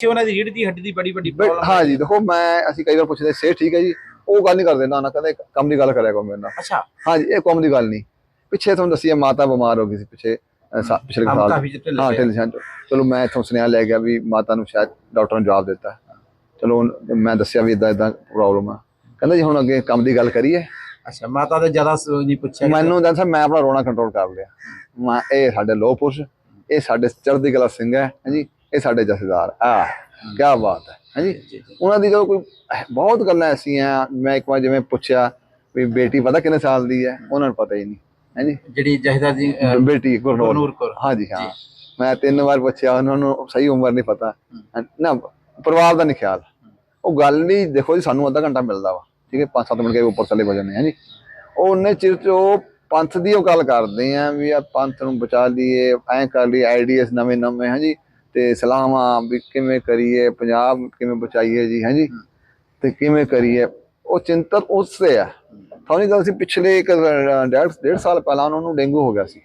ਕਿ ਉਹਨਾਂ ਦੀ ਰੀੜ ਦੀ ਹੱਡੀ ਦੀ ਬੜੀ ਵੱਡੀ ਪ੍ਰੋਬਲਮ ਹਾਂ ਜੀ ਦੇਖੋ ਮੈਂ ਅਸੀਂ ਕਈ ਵਾਰ ਪੁੱਛਦੇ ਸੇ ਠੀਕ ਹੈ ਜੀ? ਉਹ ਗੱਲ ਨਹੀਂ ਕਰਦੇ ਨਾ ਨਾ ਕਹਿੰਦੇ ਕੰਮ ਦੀ ਗੱਲ ਕਰਿਆ ਕਰੋ ਮੇਰੇ ਨਾਲ। ਅੱਛਾ। ਹਾਂ ਜੀ ਇਹ ਕੰਮ ਦੀ ਗੱਲ ਨਹੀਂ। ਪਿੱਛੇ ਤੁਹਾਨੂੰ ਦੱਸਿਆ ਮਾਤਾ ਬਿਮਾਰ ਹੋ ਗਈ ਸੀ ਪਿੱਛੇ ਸਾ- ਪਿਛਲੇ ਕੰਮ ਸਾਲ ਕਾਫੀ ਹਾਂ ਪਏ। ਟੈਨਸ਼ਨ ਚਲੋ ਮੈਂ ਇੱਥੋਂ ਸੁਨੇਹਾ ਲੈ ਗਿਆ ਵੀ ਮਾਤਾ ਨੂੰ ਸ਼ਾਇਦ ਡਾਕਟਰ ਨੇ ਜਵਾਬ ਦਿੱਤਾ। ਚਲੋ ਹੁਣ ਮੈਂ ਦੱਸਿਆ ਵੀ ਇਦਾਂ ਇਦਾਂ ਪ੍ਰੋਬਲਮ ਆ। ਕਹਿੰਦਾ ਜੀ ਹੁਣ ਅੱਗੇ ਕੰਮ ਦੀ ਗੱਲ ਕਰੀਏ। ਅੱਛਾ ਮਾਤਾ ਦੇ ਜ਼ਿਆਦਾ ਸ- ਨਹੀਂ ਪੁੱਛਿਆ ਗਿਆ। ਮੈਨੂੰ ਦੱਸਿਆ ਮੈਂ ਆਪਣਾ ਰੋਣਾ ਕੰਟਰੋਲ ਕਰ ਲਿਆ। ਮੈਂ ਇਹ ਸਾਡੇ ਲੋਹ ਪੁਰਸ਼ ਇਹ ਸਾਡੇ ਚੜ੍ਹਦੀ ਕਲਾ ਸਿੰਘ ਹੈ ਹਾਂਜੀ ਇਹ ਸਾਡੇ ਜਥੇਦਾਰ। ਆ ਕੀ ਬਾਤ ਹੈ ਹਾਂਜੀ। ਉਹਨਾਂ ਦੀ ਜੋ ਕੋਈ ਬਹੁਤ ਗੱਲਾਂ ਐਸੀਆਂ ਮੈਂ ਇੱਕ ਵਾਰ ਜਿਵੇਂ ਪੁੱਛਿਆ ਵੀ ਬੇਟੀ ਪਤਾ ਕਿੰਨੇ ਸਾਲ ਦੀ ਹੈ ਉਹਨਾਂ ਨੂੰ ਪਤਾ ਹੀ ਨਹੀਂ ਹਾਂਜੀ। ਜਿਹੜੀ ਜਹੇਦਾਰ ਜੀ ਬੇਟੀ ਗੁਰਨੂਰ। ਕੌਰ। ਹਾਂਜੀ ਹਾਂ। ਮੈਂ ਤਿੰਨ ਵਾਰ ਪੁੱਛਿਆ ਉਹਨਾਂ ਨੂੰ ਸਹੀ ਉਮਰ ਨਹੀਂ ਪਤਾ। ਨਾ ਪਰਿਵਾਰ ਦਾ ਨਹੀਂ ਖਿਆਲ। ਉਹ ਗੱਲ ਨਹੀਂ ਦੇਖੋ ਜੀ ਸਾਨੂੰ ਅੱਧਾ ਘੰਟਾ ਮਿਲਦਾ ਵਾ ਠੀਕ ਹੈ 5-7 ਮਿੰਟ ਕੇ ਉੱਪਰ ਚਲੇ ਹੋ ਜਾਂਦੇ ਹਾਂ ਜੀ ਉਹ ਉਹਨੇ ਚਿਰ ਚ ਉਹ ਪੰਥ ਦੀ ਉਹ ਗੱਲ ਕਰਦੇ ਆ ਵੀ ਆ ਪੰਥ ਨੂੰ ਬਚਾ ਲਈਏ ਐਂ ਕਰ ਲਈ ਆਈਡੀਐਸ ਨਵੇਂ ਨਵੇਂ ਹਾਂਜੀ। ਤੇ ਸਲਾਮਾਂ ਵੀ ਕਿਵੇਂ ਕਰੀਏ ਪੰਜਾਬ ਕਿਵੇਂ ਬਚਾਈਏ ਜੀ ਹਾਂਜੀ ਤੇ ਕਿਵੇਂ ਕਰੀਏ? ਉਹ ਚਿੰਤਤ ਉਸ ਆ। ਤੁਹਾਨੂੰ ਗੱਲ ਸੀ ਪਿਛਲੇ ਇੱਕ ਡੇਢ ਸਾਲ ਪਹਿਲਾਂ ਉਹਨਾਂ ਨੂੰ ਡੇਂਗੂ ਹੋ ਗਿਆ ਸੀ।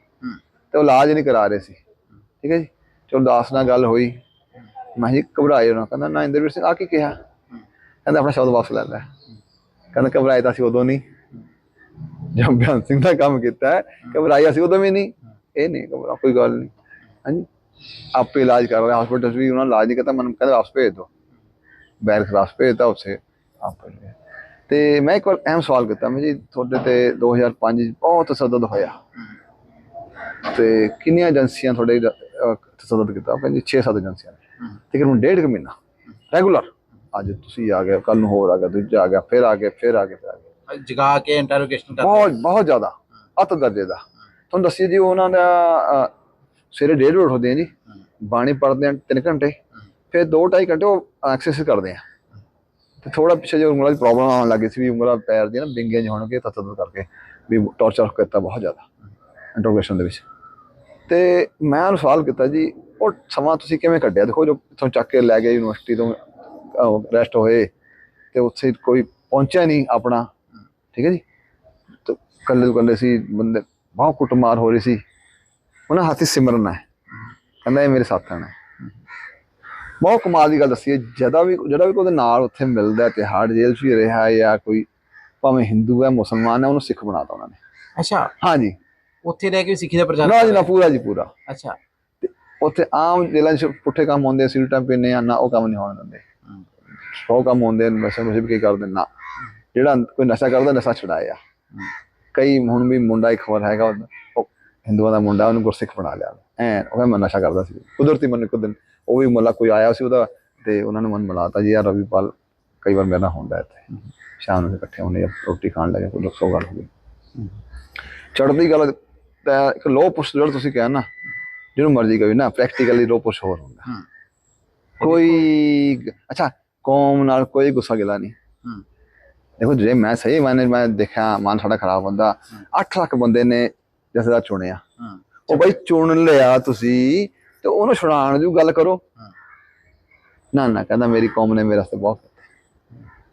ਤੇ ਉਹ ਇਲਾਜ ਨਹੀਂ ਕਰਾ ਰਹੇ ਸੀ। ਠੀਕ ਹੈ ਜੀ? ਚਲੋ ਦਾਸ ਨਾਲ ਗੱਲ ਹੋਈ। ਮੈਂ ਜੀ ਘਬਰਾਏ ਉਹਨਾਂ ਕਹਿੰਦਾ ਨਾ ਇੰਦਰਵੀਰ ਸਿੰਘ ਆ ਕੀ ਕਿਹਾ? ਕਹਿੰਦਾ ਆਪਣਾ ਸ਼ਬਦ ਵਾਪਸ ਲੈ ਲੈ ਕਹਿੰਦਾ ਘਬਰਾਏ ਤਾਂ ਸੀ ਉਦੋਂ ਨਹੀਂ। ਜਦ ਬਿਆਨ ਸਿੰਘ ਦਾ ਕੰਮ ਕੀਤਾ ਘਬਰਾਏ ਅਸੀਂ ਉਦੋਂ ਵੀ ਨਹੀਂ। ਇਹ ਨਹੀਂ ਘਬਰਾ ਕੋਈ ਗੱਲ ਨਹੀਂ। ਹਾਂਜੀ ਆਪੇ ਇਲਾਜ ਕਰ ਰਹੇ ਹਸਪੀਟਲ ਵੀ ਉਹਨਾਂ ਨੇ ਇਲਾਜ ਨਹੀਂ ਕੀਤਾ ਮੈਨੂੰ ਕਹਿੰਦਾ ਵਾਪਸ ਭੇਜ ਦਿਓ। ਬੈਰਕ ਵਾਪਸ ਭੇਜਤਾ ਉਸੇ ਆਪੇ ਲਿਆ। ਤੇ ਮੈਂ ਇੱਕ ਵਾਰ ਅਹਿਮ ਸਵਾਲ ਕੀਤਾ ਮੈਂ ਜੀ ਤੁਹਾਡੇ ਤੇ 2005 ਚ ਬਹੁਤ ਤਸੱਦਦ ਹੋਇਆ। ਤੇ ਕਿੰਨੀਆਂ ਏਜੰਸੀਆਂ ਤੁਹਾਡੇ ਤਸੱਦਦ ਕੀਤਾ? ਕਹਿੰਦੇ 6-7 ਏਜੰਸੀਆਂ ਨੇ। ਤਕਰੀਬਨ ਡੇਢ ਕੁ ਮਹੀਨਾ। ਰੈਗੂਲਰ ਅੱਜ ਤੁਸੀਂ ਆ ਗਏ ਕੱਲ ਨੂੰ ਹੋਰ ਆ ਗਿਆ ਦੂਜਾ ਆ ਗਿਆ ਫਿਰ ਆ ਗਏ ਫਿਰ ਆ ਗਏ ਫਿਰ ਆ ਗਏ। ਜਗਾ ਕੇ ਇੰਟਰੋਗੇਸ਼ਨ ਕਰ ਬਹੁਤ ਬਹੁਤ ਜ਼ਿਆਦਾ। ਅਤ ਦਰਜੇ ਦਾ। ਤੁਹਾਨੂੰ ਦੱਸਿए ਜੀ ਉਹਨਾਂ ਦਾ ਸਵੇਰੇ ਡੇਢ ਵਜੇ ਉੱਠਦੇ ਆ ਜੀ ਬਾਣੀ ਪੜ੍ਹਦੇ ਆ 3 ਘੰਟੇ ਫਿਰ 2.5 ਘੰਟੇ ਉਹ ਐਕਸਰਸਾਈਜ਼ ਕਰਦੇ ਆ। ਤੇ ਥੋੜਾ ਪਿੱਛੇ ਜੇ ਉਂਗਲਾਂ ਦੀ ਪ੍ਰੋਬਲਮ ਆਉਣ ਲੱਗੀ ਸੀ ਵੀ ਉਂਗਲਾਂ ਪੈਰ ਦੀਆਂ ਨਾ ਵਿੰਗੀਆਂ ਜਿਹੀਆਂ ਹੋਣਗੇ ਤਤਦ ਕਰਕੇ ਵੀ ਟੌਰਚਰ ਕੀਤਾ ਬਹੁਤ ਜ਼ਿਆਦਾ ਇੰਟਰੋਗੇਸ਼ਨ ਦੇ ਵਿੱਚ। ਤੇ ਮੈਂ ਉਹਨੂੰ ਸਵਾਲ ਕੀਤਾ ਜੀ ਉਹ ਸਮਾਂ ਤੁਸੀਂ ਕਿਵੇਂ ਕੱਢਿਆ? ਦੇਖੋ ਜੋ ਇੱਥੋਂ ਚੱਕ ਕੇ ਲੈ ਗਏ ਯੂਨੀਵਰਸਿਟੀ ਤੋਂ ਰੈਸਟ ਹੋਏ ਤੇ ਉੱਥੇ ਕੋਈ ਪਹੁੰਚਿਆ ਨਹੀਂ ਆਪਣਾ। ਠੀਕ ਹੈ ਜੀ? ਤੇ ਕੱਲੇ ਕੱਲੇ ਸੀ ਬੰਦੇ ਬਹੁਤ ਕੁੱਟਮਾਰ ਹੋ ਰਹੀ ਸੀ। ਉਹਨਾਂ ਹੱਥੀ ਸਿਮਰਨ ਹੈ। ਕਹਿੰਦਾ ਇਹ ਮੇਰੇ ਸਾਥਣ ਹੈ। ਬਹੁਤ ਕਮਾਲ ਦੀ ਗੱਲ ਦੱਸੀ ਹੈ। ਜਦਾ ਵੀ ਜਿਹੜਾ ਵੀ ਕੋਈ ਨਾਲ ਉੱਥੇ ਮਿਲਦਾ ਹੈ, ਤਿਹਾੜ ਜੇਲ੍ਹ 'ਚ ਵੀ ਰਿਹਾ ਜਾਂ ਕੋਈ ਭਾਵੇਂ ਹਿੰਦੂ ਹੈ ਮੁਸਲਮਾਨ ਹੈ ਉਹਨੂੰ ਸਿੱਖ ਬਣਾਤਾ ਉਹਨਾਂ ਨੇ। ਅੱਛਾ। ਹਾਂਜੀ। ਉੱਥੇ ਰਹਿ ਕੇ ਸਿੱਖੀ ਦਾ ਪ੍ਰਚਾਰ ਨਾ ਜੀ ਨਾ ਪੂਰਾ ਜੀ ਪੂਰਾ। ਅੱਛਾ। ਉੱਥੇ ਆਮ ਜੇਲ੍ਹਾਂ 'ਚ ਪੁੱਠੇ ਕੰਮ ਹੁੰਦੇ ਸੀਲਟਾਂ ਪੀਨੇ ਆ ਨਾ ਉਹ ਕੰਮ ਨਹੀਂ ਹੋਣ ਦਿੰਦੇ। ਸੌ ਕੰਮ ਹੁੰਦੇ ਨੇ ਨਸ਼ਾ ਨੁਸ਼ੇ ਵੀ ਕੀ ਕਰਦੇ ਨੇ, ਜਿਹੜਾ ਕੋਈ ਨਸ਼ਾ ਕਰਦਾ ਨਸ਼ਾ ਛਡਾਇਆ। ਕਈ ਹੁਣ ਵੀ ਮੁੰਡਾ ਇੱਕ ਖਬਰ ਹੈਗਾ ਉਹ ਹਿੰਦੂਆਂ ਦਾ ਮੁੰਡਾ ਉਹਨੂੰ ਗੁਰਸਿੱਖ ਬਣਾ ਲਿਆ। ਐ ਉਹ ਕਹਿੰਦਾ ਮੈਂ ਨਸ਼ਾ ਕਰਦਾ ਸੀ। ਕੁਦਰਤੀ ਮੈਨੂੰ ਇੱਕ ਦਿਨ ਉਹ ਵੀ ਮੁੱਲਾ ਕੋਈ ਆਇਆ ਸੀ ਉਹਦਾ ਤੇ ਉਹਨਾਂ ਨੇ ਮਨ ਮਿਲਾਤਾ ਜੀ ਯਾਰ ਰਵੀਪਾਲ ਕਈ ਵਾਰ ਮੇਰੇ ਹੁੰਦਾ ਇੱਥੇ। ਸ਼ਾਮ ਨੂੰ ਇਕੱਠੇ ਹੁੰਦੇ ਆ ਰੋਟੀ ਖਾਣ ਲੱਗੇ ਕੋਈ ਲੋਕ ਸੌ ਗੱਲ ਹੋ ਗਈ ਚੜ੍ਹਦੀ ਗੱਲ ਤਾਂ ਇੱਕ ਲੋ ਪੁਸ਼ ਜਿਹੜਾ ਤੁਸੀਂ ਕਿਹਾ ਨਾ ਜਿਹਨੂੰ ਮਰਜ਼ੀ ਕਹੀ ਨਾ ਪ੍ਰੈਕਟੀਕਲੀ ਲੋ ਪੁਸ਼ ਹੋਰ ਹੁੰਦਾ। ਕੋਈ ਅੱਛਾ ਕੌਮ ਨਾਲ ਕੋਈ ਗੁੱਸਾ ਗਿਲਾ ਨਹੀਂ। ਦੇਖੋ ਜੇ ਮੈਂ ਸਹੀ ਮਾਨੇ ਮੈਂ ਦੇਖਿਆ ਮਨ ਸਾਡਾ ਖਰਾਬ ਹੁੰਦਾ 8 ਲੱਖ ਬੰਦੇ ਨੇ ਜਸਦਾ ਚੁਣਿਆ। ਉਹ ਬਈ ਚੁਣ ਲਿਆ ਤੁਸੀਂ ਤੇ ਉਹਨੂੰ ਛੁਡਾਉਣ ਦੀ ਗੱਲ ਕਰੋ। ਨਾ ਨਾ ਕਹਿੰਦਾ ਮੇਰੀ ਕੌਮ ਨੇ ਮੇਰੇ ਵਾਸਤੇ ਬਹੁਤ